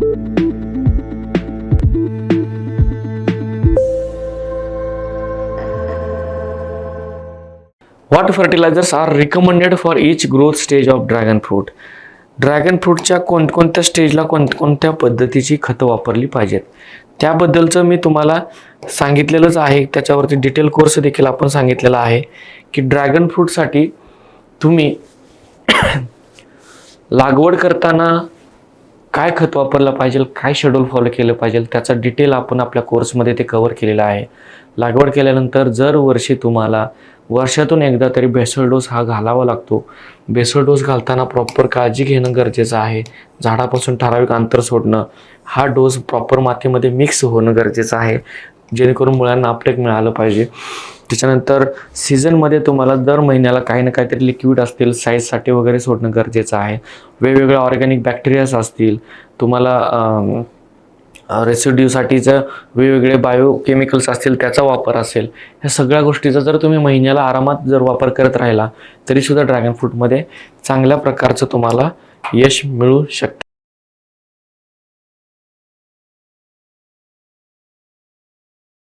What fertilizers are recommended for each growth stage of dragon fruit dragon फ्रूटच्या कोणकोणत्या स्टेजला कोणकोणत्या पद्धतीची खतं वापरली पाहिजेत? त्याबद्दलचं मी तुम्हाला सांगितलेलंच आहे. त्याच्यावरती डिटेल कोर्स देखील आपण सांगितलेला आहे की ड्रॅगन फ्रूटसाठी तुम्ही लागवड करताना काय खत वापरलं पाहिजे काय शेड्यूल फॉलो केलं पाहिजे त्याचा डिटेल आपण आपल्या कोर्समध्ये ते कवर केलेला आहे. लागवड केल्यानंतर जर वर्षी तुम्हाला वर्षातून एकदा तरी बेसळ डोस हा घालावा लागतो. बेसळ डोस घालताना प्रॉपर काळजी घेणं गरजेचं आहे. झाडापासून ठराविक अंतर सोडणं हा डोस प्रॉपर मातीमध्ये मिक्स होणं गरजेचं आहे. जेणेकरून मुळांना आपटेक मिळालं पाहिजे. त्याच्यानंतर सीझनमध्ये तुम्हाला दर महिन्याला काही ना काहीतरी लिक्विड असतील साईजसाठी वगैरे सोडणं गरजेचं आहे. वेगवेगळ्या ऑर्गॅनिक बॅक्टेरियाज असतील. तुम्हाला रेसिड्यूसाठीचं वेगवेगळे बायोकेमिकल्स असतील त्याचा वापर असेल. ह्या सगळ्या गोष्टीचा जर तुम्ही महिन्याला आरामात जर वापर करत राहिला तरीसुद्धा ड्रॅगन फ्रूटमध्ये चांगल्या प्रकारचं तुम्हाला यश मिळू शकतं.